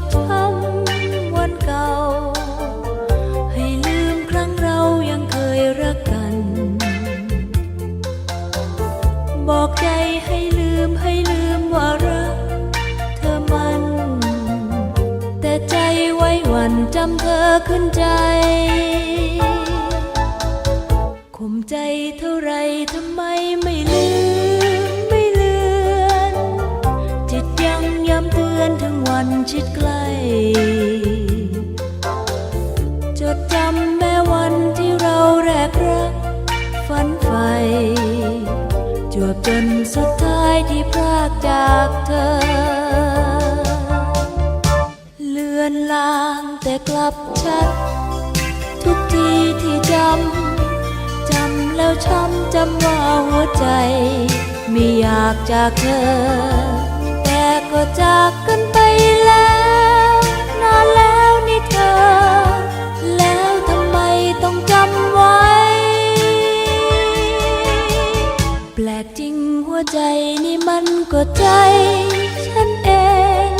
บช้ำวันเก่า ให้ลืมครั้งเรายังเคยรักกัน บอกใจให้ลืมให้ลืมว่ารักเธอมัน แต่ใจไว้หวันจำเธอขึ้นใจข่มใจเท่าไรทำไมไม่ลืม ชิดใกล้ จดจำแม้วันที่เราแรกรัก ฝันใฝ่จวบจนสุดท้ายที่พรากจากเธอ เลือนลางแต่กลับชัด ทุกทีที่จำ จำแล้วช้ำจำว่าหัวใจ ไม่อยากจากเธอ แต่ก็จากกันไป ปลกจริงหัวใจนี่มันก็ใจ ฉันเอง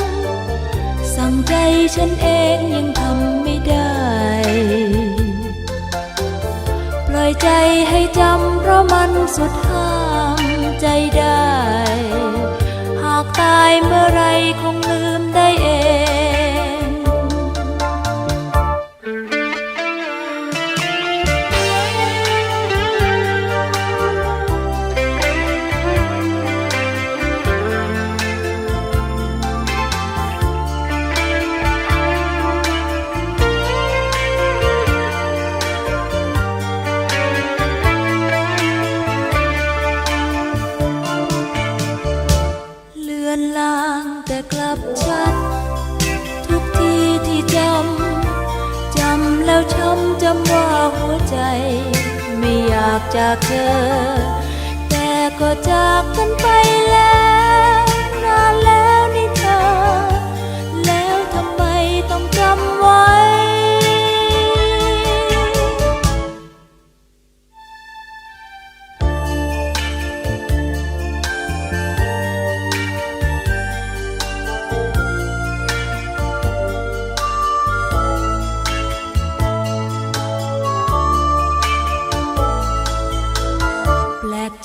สั่งใจฉันเองยังทำไม่ได้ ปล่อยใจให้จำเพราะมันสุดห้ามใจได้ หากตายเมื่อไรคงลืมได้เอง แล้วช้ำจำว่าหัวใจ ไม่อยากจากเธอ แต่ก็จากกันไป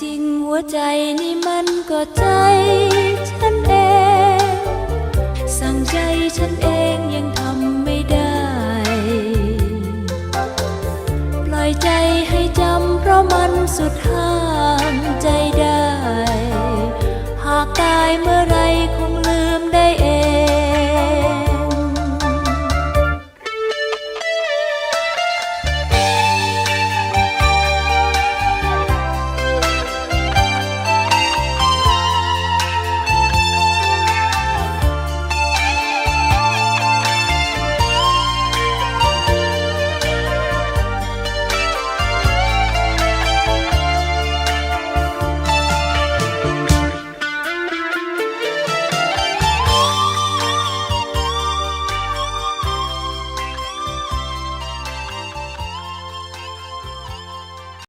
จริงหัวใจนี่มันก็ใจฉันเอง สั่งใจฉันเองยังทำไม่ได้ ปล่อยใจให้จำเพราะมันสุดท้าย